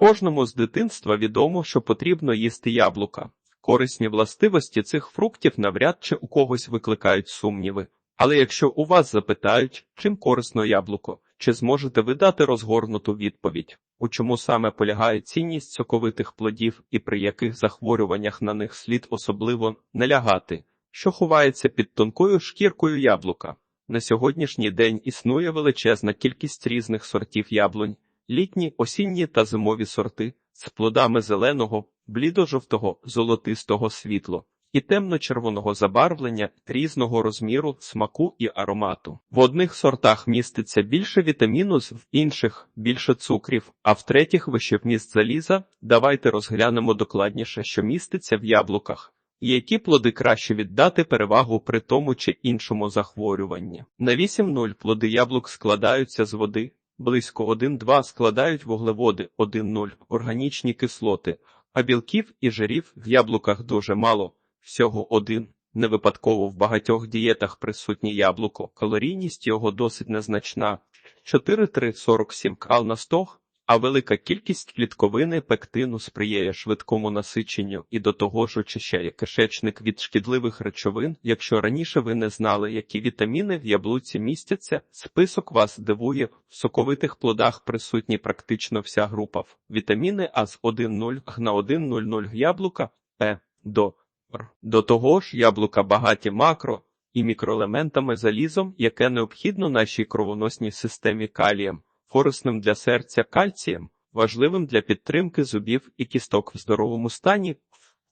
Кожному з дитинства відомо, що потрібно їсти яблука. Корисні властивості цих фруктів навряд чи у когось викликають сумніви. Але якщо у вас запитають, чим корисно яблуко, чи зможете ви дати розгорнуту відповідь, у чому саме полягає цінність соковитих плодів і при яких захворюваннях на них слід особливо не лягати, що ховається під тонкою шкіркою яблука. На сьогоднішній день існує величезна кількість різних сортів яблунь, літні, осінні та зимові сорти з плодами зеленого, блідо-жовтого, золотистого світло і темно-червоного забарвлення різного розміру, смаку і аромату. В одних сортах міститься більше вітаміну, в інших більше цукрів, а в третіх вище вміст заліза. Давайте розглянемо докладніше, що міститься в яблуках. Які плоди краще віддати перевагу при тому чи іншому захворюванні? На 8.0 плоди яблук складаються з води, близько 1-2 складають вуглеводи, 1-0 органічні кислоти, а білків і жирів в яблуках дуже мало, всього один. Не випадково в багатьох дієтах присутнє яблуко, калорійність його досить незначна 4,347 кал на 100, а велика кількість клітковини пектину сприяє швидкому насиченню і до того ж очищає кишечник від шкідливих речовин. Якщо раніше ви не знали, які вітаміни в яблуці містяться, список вас дивує. В соковитих плодах присутні практично вся група. Вітаміни А з 1,0 на 1,00 яблука, Е, до Р. До того ж, яблука багаті макро і мікроелементами залізом, яке необхідно нашій кровоносній системі калієм, корисним для серця кальцієм, важливим для підтримки зубів і кісток в здоровому стані,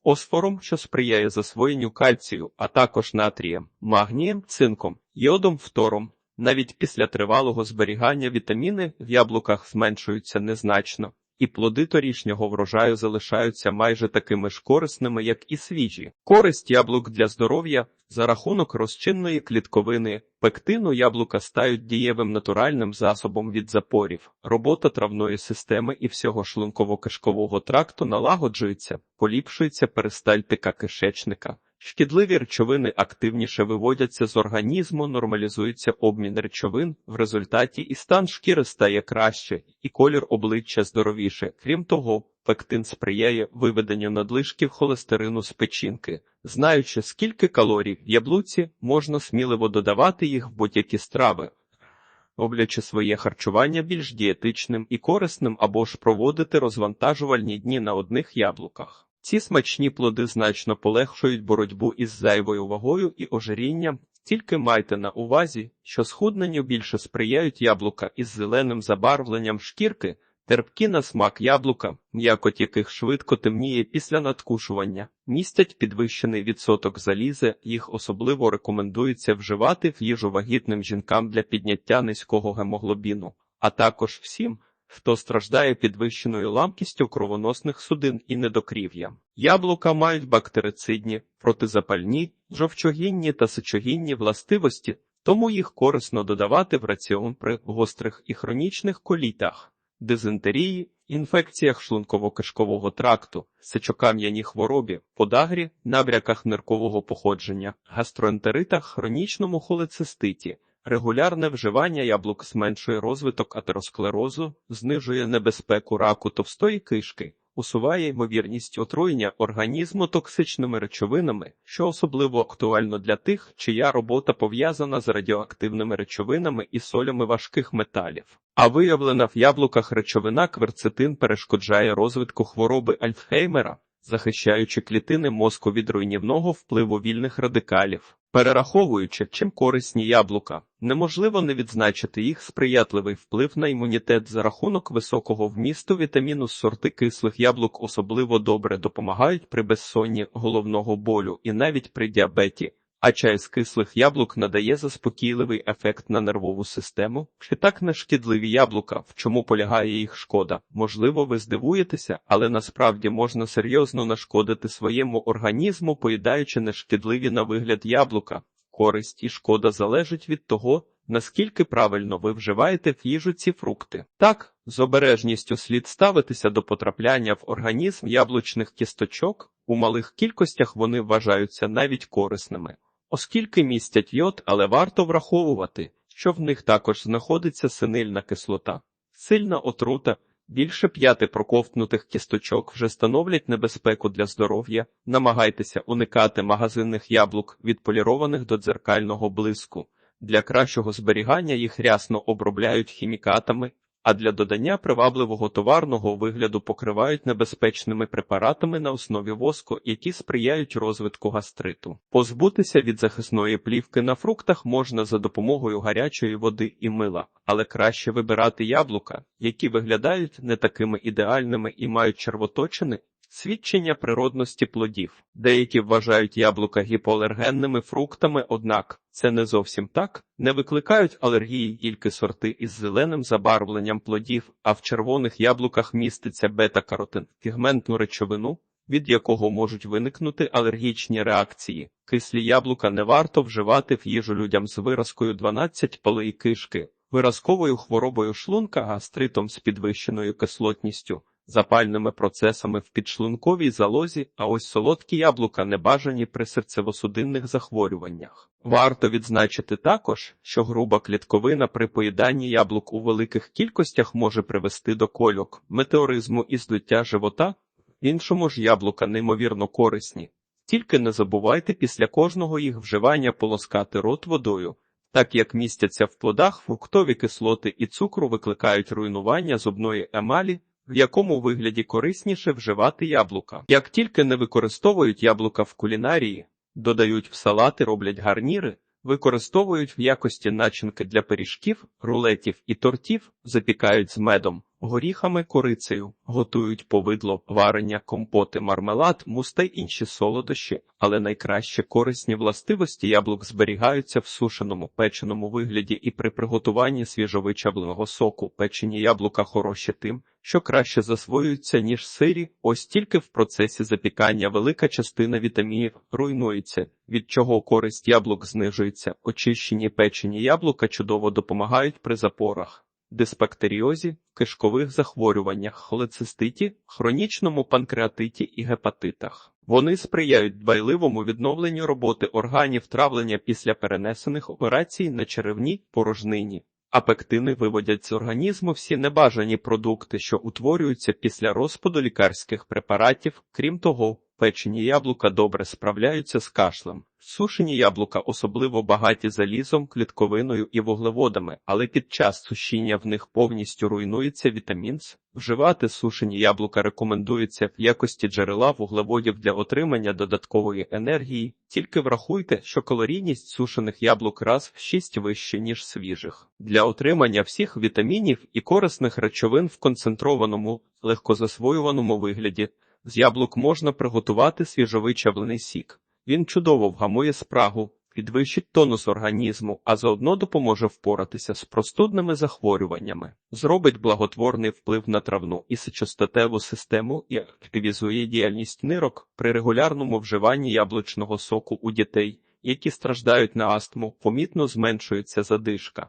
фосфором, що сприяє засвоєнню кальцію, а також натрієм, магнієм, цинком, йодом, фтором. Навіть після тривалого зберігання вітаміни в яблуках зменшуються незначно, і плоди торішнього врожаю залишаються майже такими ж корисними, як і свіжі. Користь яблук для здоров'я за рахунок розчинної клітковини пектину яблука стають дієвим натуральним засобом від запорів. Робота травної системи і всього шлунково-кишкового тракту налагоджується, поліпшується перистальтика кишечника. Шкідливі речовини активніше виводяться з організму, нормалізується обмін речовин, в результаті і стан шкіри стає краще, і колір обличчя здоровіше. Крім того, пектин сприяє виведенню надлишків холестерину з печінки. Знаючи, скільки калорій в яблуці, можна сміливо додавати їх в будь-які страви. Роблячи своє харчування більш дієтичним і корисним або ж проводити розвантажувальні дні на одних яблуках. Ці смачні плоди значно полегшують боротьбу із зайвою вагою і ожирінням. Тільки майте на увазі, що схудненню більше сприяють яблука із зеленим забарвленням шкірки, терпкі на смак яблука, м'якоть яких швидко темніє після надкушування, містять підвищений відсоток заліза, їх особливо рекомендується вживати в їжу вагітним жінкам для підняття низького гемоглобіну, а також всім, хто страждає підвищеною ламкістю кровоносних судин і недокрів'ям. Яблука мають бактерицидні, протизапальні, жовчогінні та сечогінні властивості, тому їх корисно додавати в раціон при гострих і хронічних колітах, дизентерії, інфекціях шлунково-кишкового тракту, сечокам'яній хворобі, подагрі, набряках ниркового походження, гастроентеритах, хронічному холециститі. Регулярне вживання яблук зменшує розвиток атеросклерозу, знижує небезпеку раку товстої кишки, усуває ймовірність отруєння організму токсичними речовинами, що особливо актуально для тих, чия робота пов'язана з радіоактивними речовинами і солями важких металів. А виявлена в яблуках речовина кверцетин перешкоджає розвитку хвороби Альцгеймера, захищаючи клітини мозку від руйнівного впливу вільних радикалів. Перераховуючи, чим корисні яблука, неможливо не відзначити їх сприятливий вплив на імунітет за рахунок високого вмісту вітаміну сорти кислих яблук особливо добре допомагають при безсонні головного болю і навіть при діабеті. А чай з кислих яблук надає заспокійливий ефект на нервову систему. Чи так не шкідливі яблука, в чому полягає їх шкода? Можливо, ви здивуєтеся, але насправді можна серйозно нашкодити своєму організму, поїдаючи нешкідливі на вигляд яблука. Користь і шкода залежить від того, наскільки правильно ви вживаєте в їжу ці фрукти. Так, з обережністю слід ставитися до потрапляння в організм яблучних кісточок, у малих кількостях вони вважаються навіть корисними оскільки містять йод, але варто враховувати, що в них також знаходиться синильна кислота, сильна отрута, Більше п'яти проковтнутих кісточок вже становлять небезпеку для здоров'я. Намагайтеся уникати магазинних яблук, відполірованих до дзеркального блиску. Для кращого зберігання їх рясно обробляють хімікатами, а для додання привабливого товарного вигляду покривають небезпечними препаратами на основі воску, які сприяють розвитку гастриту. Позбутися від захисної плівки на фруктах можна за допомогою гарячої води і мила, але краще вибирати яблука, які виглядають не такими ідеальними і мають червоточини. Свідчення природності плодів. Деякі вважають яблука гіпоалергенними фруктами, однак це не зовсім так. Не викликають алергії тільки сорти із зеленим забарвленням плодів, а в червоних яблуках міститься бета-каротин, пігментну речовину, від якого можуть виникнути алергічні реакції. Кислі яблука не варто вживати в їжу людям з виразкою 12 полої кишки, виразковою хворобою шлунка, гастритом з підвищеною кислотністю запальними процесами в підшлунковій залозі, а ось солодкі яблука не бажані при серцево-судинних захворюваннях. Варто відзначити також, що груба клітковина при поїданні яблук у великих кількостях може привести до кольок, метеоризму і здуття живота, іншому ж яблука неймовірно корисні. Тільки не забувайте після кожного їх вживання полоскати рот водою. Так як містяться в плодах, фруктові кислоти і цукру викликають руйнування зубної емалі, в якому вигляді корисніше вживати яблука. Як тільки не використовують яблука в кулінарії, додають в салати, роблять гарніри, використовують в якості начинки для пиріжків, рулетів і тортів, запікають з медом, горіхами, корицею, готують повидло, варення, компоти, мармелад, мус й інші солодощі, але найкраще корисні властивості яблук зберігаються в сушеному печеному вигляді і при приготуванні свіжовичавленого соку. Печені яблука хороші тим, що краще засвоюються, ніж сирі, ось тільки в процесі запікання велика частина вітамінів руйнується, від чого користь яблук знижується. Очищені печені яблука чудово допомагають при запорах дисбактеріозі, кишкових захворюваннях, холециститі, хронічному панкреатиті і гепатитах. Вони сприяють дбайливому відновленню роботи органів травлення після перенесених операцій на черевній порожнині. А пектини виводять з організму всі небажані продукти, що утворюються після розпаду лікарських препаратів. Крім того, печені яблука добре справляються з кашлем. Сушені яблука особливо багаті залізом, клітковиною і вуглеводами, але під час сушіння в них повністю руйнується вітамін С. Вживати сушені яблука рекомендується в якості джерела вуглеводів для отримання додаткової енергії. Тільки врахуйте, що калорійність сушених яблук раз в 6 вище, ніж свіжих. Для отримання всіх вітамінів і корисних речовин в концентрованому, легкозасвоюваному вигляді. З яблук можна приготувати свіжовичавлений сік. Він чудово вгамує спрагу, підвищить тонус організму, а заодно допоможе впоратися з простудними захворюваннями, зробить благотворний вплив на травну і сечостатеву систему і активізує діяльність нирок при регулярному вживанні яблучного соку у дітей, які страждають на астму, помітно зменшується задишка.